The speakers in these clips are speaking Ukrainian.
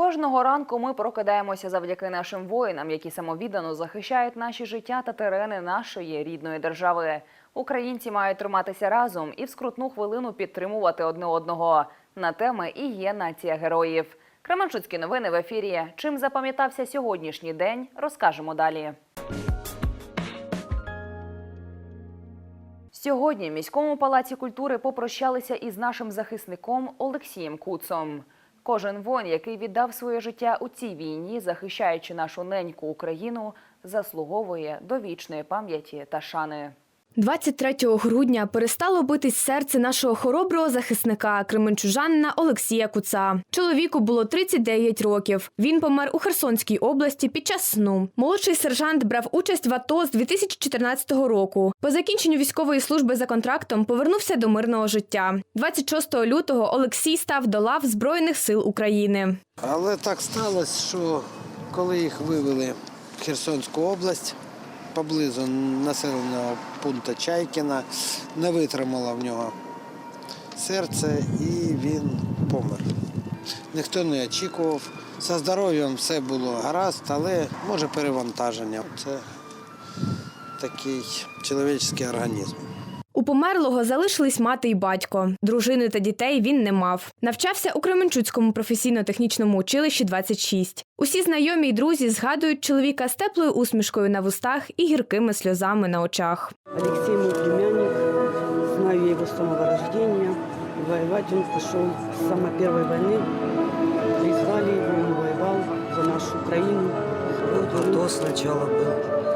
Кожного ранку ми прокидаємося завдяки нашим воїнам, які самовіддано захищають наші життя та терени нашої рідної держави. Українці мають триматися разом і в скрутну хвилину підтримувати одне одного. На теми і є нація героїв. Кременчуцькі новини в ефірі. Чим запам'ятався сьогоднішній день, розкажемо далі. Сьогодні в міському палаці культури попрощалися із нашим захисником Олексієм Куцом. Кожен воїн, який віддав своє життя у цій війні, захищаючи нашу неньку Україну, заслуговує до вічної пам'яті та шани. 23 грудня перестало битись серце нашого хороброго захисника кременчужанина Олексія Куца. Чоловіку було 39 років. Він помер у Херсонській області під час сну. Молодший сержант брав участь в АТО з 2014 року. По закінченню військової служби за контрактом повернувся до мирного життя. 26 лютого Олексій став до лав Збройних сил України. Але так сталося, що коли їх вивели в Херсонську область поблизу населеного пункту Чайкіна, не витримало в нього серце і він помер. Ніхто не очікував. За здоров'ям все було гаразд, але може перевантаження. Це такий чоловічий організм. У померлого залишились мати й батько. Дружини та дітей він не мав. Навчався у Кременчуцькому професійно-технічному училищі 26. Усі знайомі й друзі згадують чоловіка з теплою усмішкою на вустах і гіркими сльозами на очах. Алексей мой племянник, знаю его с самого рождения. Воевать он пошел с самой первой войны. Призвали его, он воевал за нашу Украину. Вот сначала был, а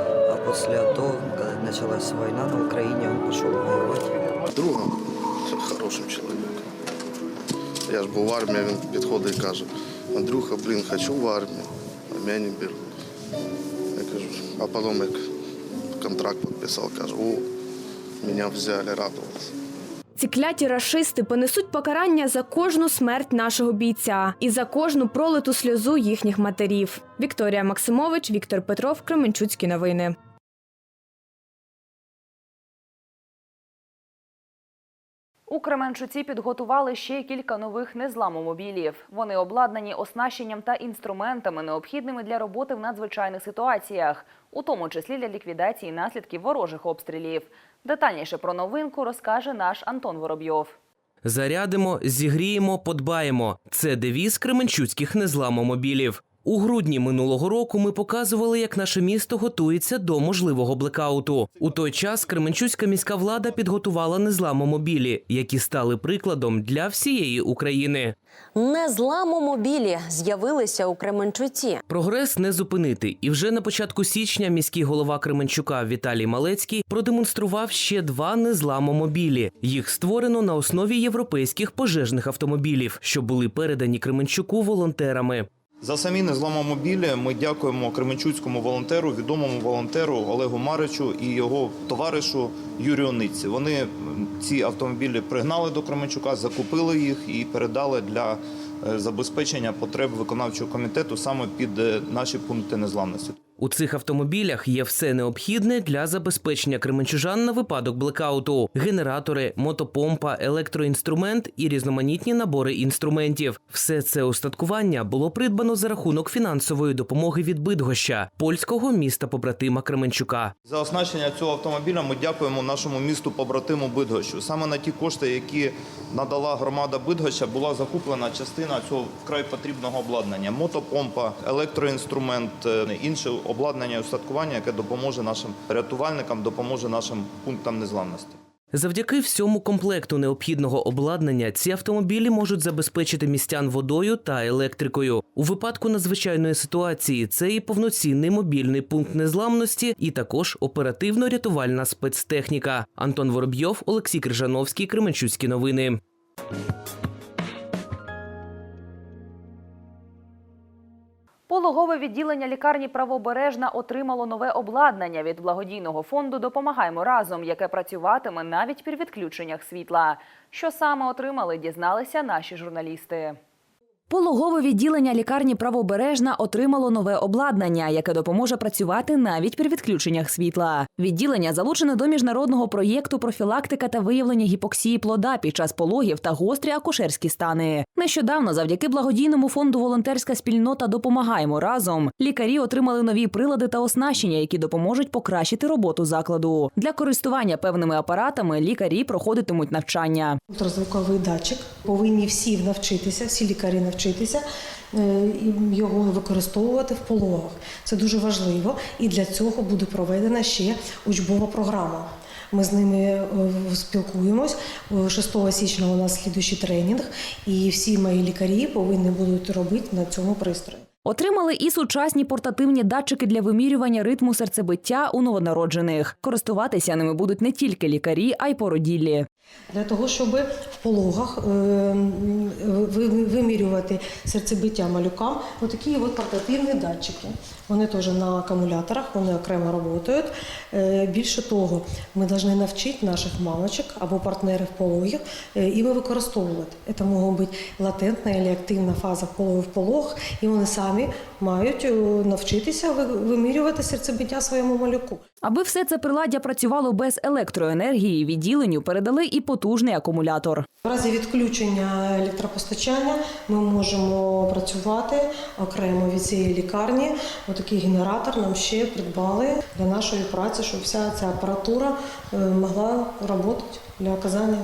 после АТО, когда началась война на Украине, он пошел воевать. другом, хорошим чоловіком. Я ж був в армії, він підходить і каже, Андрюха, блін, хочу в армію, а мене не беруть. Я кажу, а потім як контракт підписав, каже, о, мене взяли, радувався. Ці кляті рашисти понесуть покарання за кожну смерть нашого бійця і за кожну пролиту сльозу їхніх матерів. Вікторія Максимович, Віктор Петров, Кременчуцькі новини. У Кременчуці підготували ще кілька нових незламомобілів. Вони обладнані оснащенням та інструментами, необхідними для роботи в надзвичайних ситуаціях, у тому числі для ліквідації наслідків ворожих обстрілів. Детальніше про новинку розкаже наш Антон Воробйов. Зарядимо, зігріємо, подбаємо. Це девіз кременчуцьких незламомобілів. У грудні минулого року ми показували, як наше місто готується до можливого блекауту. У той час Кременчуцька міська влада підготувала незламомобілі, які стали прикладом для всієї України. Незламомобілі з'явилися у Кременчуці. Прогрес не зупинити, і вже на початку січня міський голова Кременчука Віталій Малецький продемонстрував ще два незламомобілі. Їх створено на основі європейських пожежних автомобілів, що були передані Кременчуку волонтерами. За самі незламомобілі ми дякуємо кременчуцькому волонтеру, відомому волонтеру Олегу Маричу і його товаришу Юрію Ниці. Вони ці автомобілі пригнали до Кременчука, закупили їх і передали для забезпечення потреб виконавчого комітету саме під е, наші пункти незламності. У цих автомобілях є все необхідне для забезпечення кременчужан на випадок блекауту: генератори, мотопомпа, електроінструмент і різноманітні набори інструментів. Все це устаткування було придбано за рахунок фінансової допомоги від Бидгоща, польського міста побратима Кременчука. За оснащення цього автомобіля ми дякуємо нашому місту побратиму Бидгощу. Саме на ті кошти, які надала громада Бидгоща, була закуплена частина цього вкрай потрібного обладнання: мотопомпа, електроінструмент, е, інше обладнання устаткування, яке допоможе нашим рятувальникам, допоможе нашим пунктам незламності. Завдяки всьому комплекту необхідного обладнання ці автомобілі можуть забезпечити містян водою та електрикою. У випадку надзвичайної ситуації це і повноцінний мобільний пункт незламності, і також оперативно-рятувальна спецтехніка. Антон Воробйов, Олексій Крижановський, Кременчуцькі новини. Пологове відділення лікарні Правобережна отримало нове обладнання від благодійного фонду Допомагаємо разом, яке працюватиме навіть при відключеннях світла. Що саме отримали, дізналися наші журналісти. Пологове відділення лікарні Правобережна отримало нове обладнання, яке допоможе працювати навіть при відключеннях світла. Відділення залучене до міжнародного проєкту профілактика та виявлення гіпоксії плода під час пологів та гострі акушерські стани. Нещодавно, завдяки благодійному фонду Волонтерська спільнота допомагаємо разом. Лікарі отримали нові прилади та оснащення, які допоможуть покращити роботу закладу. Для користування певними апаратами лікарі проходитимуть навчання. Ультразвуковий датчик повинні всі навчитися, всі лікарі навчитися е, і його використовувати в пологах. Це дуже важливо, і для цього буде проведена ще учбова програма. Ми з ними е, спілкуємось. Е, 6 січня у нас слідуючий тренінг, і всі мої лікарі повинні будуть робити на цьому пристрої. Отримали і сучасні портативні датчики для вимірювання ритму серцебиття у новонароджених. Користуватися ними будуть не тільки лікарі, а й породіллі. Для того, щоб в пологах е, ви- вимірювати серцебиття малюкам, отакі от портативні датчики. Вони теж на акумуляторах, вони окремо працюють. Е, Більше того, ми повинні навчити наших мамочок або партнерів пологів е, і використовувати. Це може бути латентна або активна фаза пологів в пологах, і вони самі мають е, навчитися ви- вимірювати серцебиття своєму малюку. Аби все це приладдя працювало без електроенергії, відділенню передали і потужний акумулятор. В разі відключення електропостачання ми можемо працювати окремо від цієї лікарні. Отакий генератор нам ще придбали для нашої праці, щоб вся ця апаратура е, могла працювати для оказання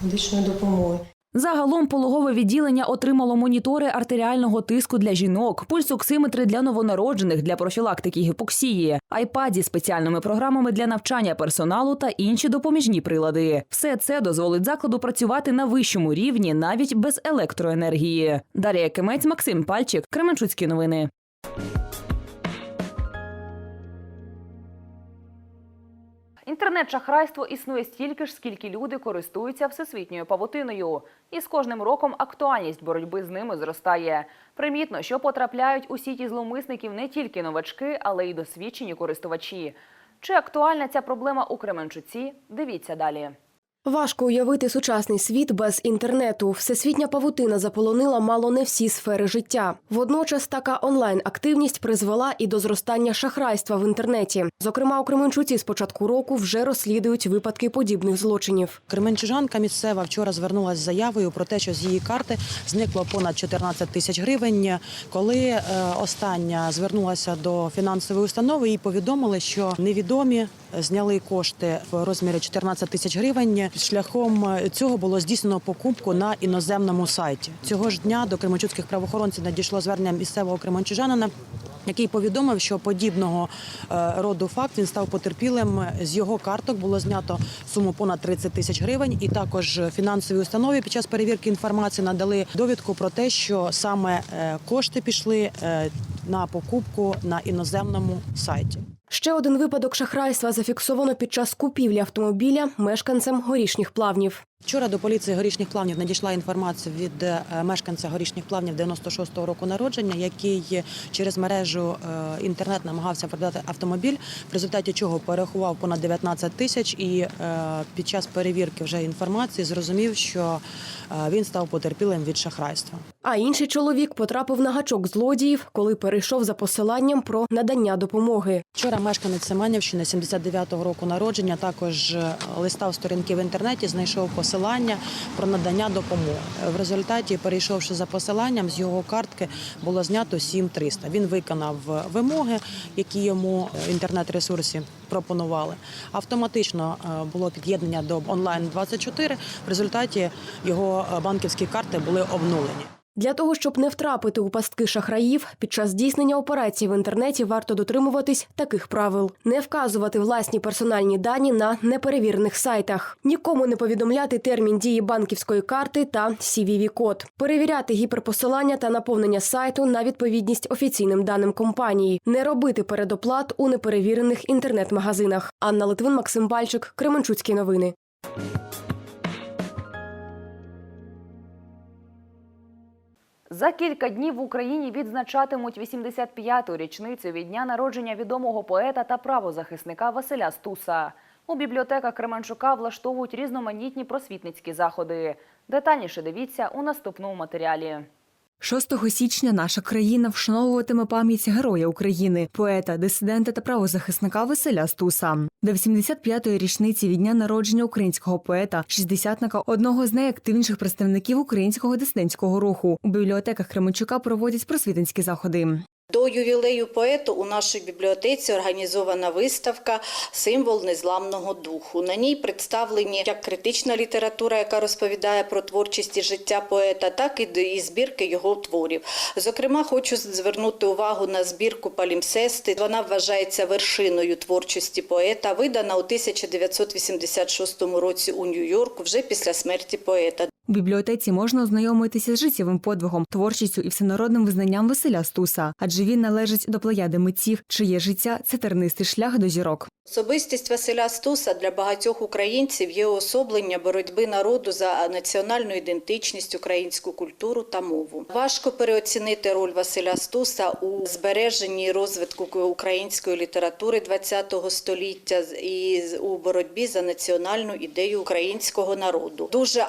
медичної допомоги. Загалом пологове відділення отримало монітори артеріального тиску для жінок, пульсоксиметри для новонароджених для профілактики гіпоксії, айпад зі спеціальними програмами для навчання персоналу та інші допоміжні прилади. Все це дозволить закладу працювати на вищому рівні навіть без електроенергії. Дар'я Кемець, Максим Пальчик, Кременчуцькі новини. Інтернет-шахрайство існує стільки ж, скільки люди користуються всесвітньою павутиною. І з кожним роком актуальність боротьби з ними зростає. Примітно, що потрапляють у сіті зловмисників не тільки новачки, але й досвідчені користувачі. Чи актуальна ця проблема у Кременчуці? Дивіться далі. Важко уявити сучасний світ без інтернету. Всесвітня павутина заполонила мало не всі сфери життя. Водночас така онлайн-активність призвела і до зростання шахрайства в інтернеті. Зокрема, у Кременчуці з початку року вже розслідують випадки подібних злочинів. Кременчужанка місцева вчора звернулася з заявою про те, що з її карти зникло понад 14 тисяч гривень. Коли е, остання звернулася до фінансової установи, їй повідомили, що невідомі зняли кошти в розмірі 14 тисяч гривень. Шляхом цього було здійснено покупку на іноземному сайті. Цього ж дня до кременчуцьких правоохоронців надійшло звернення місцевого кременчужанина. Який повідомив, що подібного е, роду факт він став потерпілим. З його карток було знято суму понад 30 тисяч гривень, і також фінансові установи під час перевірки інформації надали довідку про те, що саме е, кошти пішли е, на покупку на іноземному сайті. Ще один випадок шахрайства зафіксовано під час купівлі автомобіля мешканцем горішніх плавнів. Вчора до поліції горішніх плавнів надійшла інформація від е, мешканця горішніх плавнів 96-го року народження, який через мережу е, інтернет намагався продати автомобіль, в результаті чого перерахував понад 19 тисяч, і е, під час перевірки вже інформації зрозумів, що він став потерпілим від шахрайства. А інший чоловік потрапив на гачок злодіїв, коли перейшов за посиланням про надання допомоги. Вчора мешканець Семенівщини 79-го року народження також листав сторінки в інтернеті, знайшов посилання про надання допомоги. В результаті, перейшовши за посиланням, з його картки було знято 7300. Він виконав вимоги, які йому інтернет-ресурсі пропонували. Автоматично е, було під'єднання до онлайн 24 В результаті його е, банківські карти були обнулені. Для того, щоб не втрапити у пастки шахраїв, під час здійснення операцій в інтернеті варто дотримуватись таких правил: не вказувати власні персональні дані на неперевірених сайтах, нікому не повідомляти термін дії банківської карти та CVV-код, перевіряти гіперпосилання та наповнення сайту на відповідність офіційним даним компанії, не робити передоплат у неперевірених інтернет-магазинах. Анна Литвин, Максим Бальчик, Кременчуцькі новини. За кілька днів в Україні відзначатимуть 85-ту річницю від дня народження відомого поета та правозахисника Василя Стуса. У бібліотеках Кременчука влаштовують різноманітні просвітницькі заходи. Детальніше дивіться у наступному матеріалі. 6 січня наша країна вшановуватиме пам'ять героя України, поета, дисидента та правозахисника Василя Стуса. До 85-ї річниці від дня народження українського поета, шістдесятника, одного з найактивніших представників українського дисидентського руху. У бібліотеках Кременчука проводять просвітницькі заходи. До ювілею поету у нашій бібліотеці організована виставка Символ незламного духу. На ній представлені як критична література, яка розповідає про творчість і життя поета, так і збірки його творів. Зокрема, хочу звернути увагу на збірку Палімсести. Вона вважається вершиною творчості поета, видана у 1986 році у Нью-Йорку вже після смерті поета. У бібліотеці можна ознайомитися з життєвим подвигом, творчістю і всенародним визнанням Василя Стуса, адже він належить до плеяди митців, чиє життя це тернистий шлях до зірок. Особистість Василя Стуса для багатьох українців є уособлення боротьби народу за національну ідентичність, українську культуру та мову. Важко переоцінити роль Василя Стуса у збереженні розвитку української літератури ХХ століття і у боротьбі за національну ідею українського народу. Дуже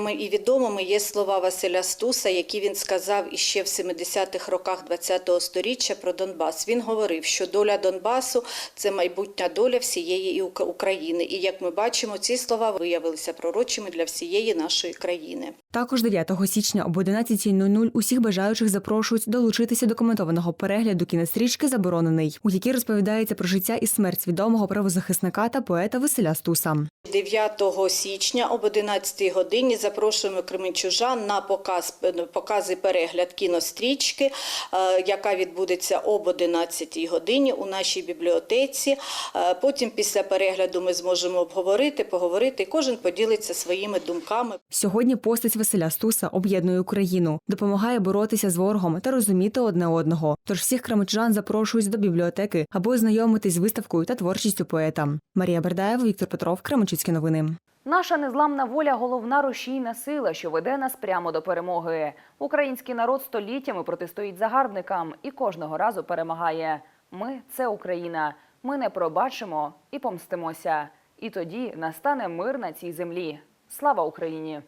актуальними і відомими є слова Василя Стуса, які він сказав іще в 70-х роках ХХ століття про Донбас. Він говорив, що доля Донбасу це майбутня доля всієї України. І як ми бачимо, ці слова виявилися пророчими для всієї нашої країни. Також 9 січня об 11.00 усіх бажаючих запрошують долучитися до коментованого перегляду кінострічки Заборонений, у якій розповідається про життя і смерть відомого правозахисника та поета Василя Стуса. 9 січня об 11 годині запрошуємо кременчужан на показ покази перегляд кінострічки, е, яка відбудеться об 11 годині у нашій бібліотеці. Е, Потім після перегляду ми зможемо обговорити, поговорити. Кожен поділиться своїми думками. Сьогодні постать Василя Стуса об'єднує Україну, допомагає боротися з ворогом та розуміти одне одного. Тож всіх кременчужан запрошують до бібліотеки, аби ознайомитись з виставкою та творчістю поета. Марія Бердаєва, Віктор Петров, Кременчуцькі новини. Наша незламна воля головна рушійна сила, що веде нас прямо до перемоги. Український народ століттями протистоїть загарбникам і кожного разу перемагає. Ми це Україна. Ми не пробачимо і помстимося. І тоді настане мир на цій землі. Слава Україні!